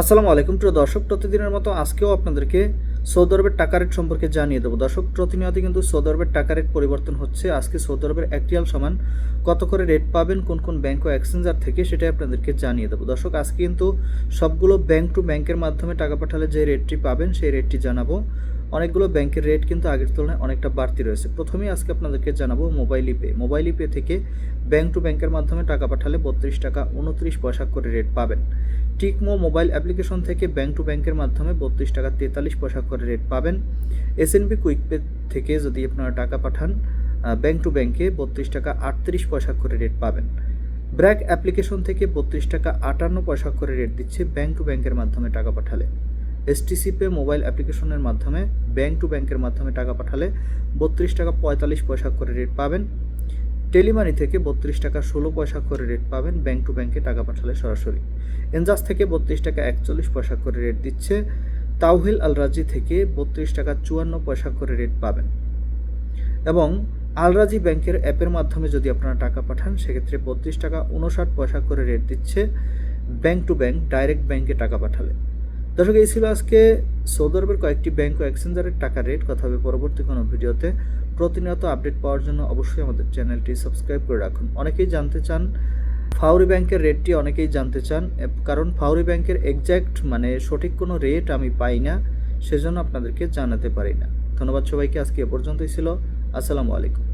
আসসালামু আলাইকুম প্রিয় দর্শক, প্রতিদিনের মতো আজকেও আপনাদেরকে সৌদি আরবের টাকা রেট সম্পর্কে জানিয়ে দেবো। দর্শক প্রতিনিয়ত কিন্তু সৌদি আরবের টাকা রেট পরিবর্তন হচ্ছে। আজকে সৌদি আরবের এক রিয়াল সমান কত করে রেট পাবেন, কোন কোন ব্যাংক ও এক্সচেঞ্জার থেকে সেটাই আপনাদেরকে জানিয়ে দেবো। দর্শক, আজকে কিন্তু সবগুলো ব্যাংক টু ব্যাংকের মাধ্যমে টাকা পাঠালে যে রেটটি পাবেন সেই রেটটি জানাব। অনেকগুলো ব্যাংকের রেট কিন্তু আগের তুলনায় অনেকটা বাড়তি রয়েছে। প্রথমেই আজকে আপনাদেরকে জানাব মোবাইল পে মোবাইল পে থেকে ব্যাংক টু ব্যাংকের মাধ্যমে টাকা পাঠালে বত্রিশ টাকা উনত্রিশ পয়সা করে রেট পাবেন। টিকমো মোবাইল অ্যাপ্লিকেশন থেকে ব্যাংক টু ব্যাংকের মাধ্যমে বত্রিশ টাকা তেতাল্লিশ পয়সা করে রেট পাবেন। এসএনবি কুইক পে থেকে যদি আপনারা টাকা পাঠান ব্যাংক টু ব্যাংকে বত্রিশ টাকা আটত্রিশ পয়সা করে রেট পাবেন। ব্র্যাক অ্যাপ্লিকেশন থেকে বত্রিশ টাকা আটান্ন পয়সা করে রেট দিচ্ছে ব্যাংক টু ব্যাংকের মাধ্যমে টাকা পাঠালে। এসটিসি পে মোবাইল অ্যাপ্লিকেশনের মাধ্যমে ব্যাংক টু ব্যাংকের মাধ্যমে টাকা পাঠালে বত্রিশ টাকা পঁয়তাল্লিশ পয়সা করে রেট পাবেন। টেলিমানি থেকে বত্রিশ টাকা ষোলো পয়সা করে রেট পাবেন ব্যাংক টু ব্যাংকে টাকা পাঠালে সরাসরি। এনজাস থেকে বত্রিশ টাকা একচল্লিশ পয়সা করে রেট দিচ্ছে। তাওহিল আল রাজি থেকে বত্রিশ টাকা চুয়ান্ন পয়সা করে রেট পাবেন। এবং আলরাজি ব্যাংকের অ্যাপের মাধ্যমে যদি আপনারা টাকা পাঠান, সেক্ষেত্রে বত্রিশ টাকা উনষাট পয়সা করে রেট দিচ্ছে। ব্যাংক টু ব্যাংক ডাইরেক্ট ব্যাংকে টাকা পাঠালে। দর্শক, এই ছিল আজকে সৌদি আরবের কয়েকটি ব্যাংক ও এক্সচেঞ্জারের টাকা রেট কথা হবে পরবর্তী কোনো ভিডিওতে। প্রতিনিয়ত আপডেট পাওয়ার জন্য অবশ্যই আমাদের চ্যানেলটি সাবস্ক্রাইব করে রাখুন। অনেকেই জানতে চান ফাউরি ব্যাংকের রেটটি অনেকেই জানতে চান কারণ ফাউরি ব্যাংকের এক্স্যাক্ট মানে সঠিক কোনো রেট আমি পাই না, সেজন্য আপনাদেরকে জানাতে পারি না। ধন্যবাদ সবাইকে, আজকে এ পর্যন্তই ছিল। আসসালামু আলাইকুম।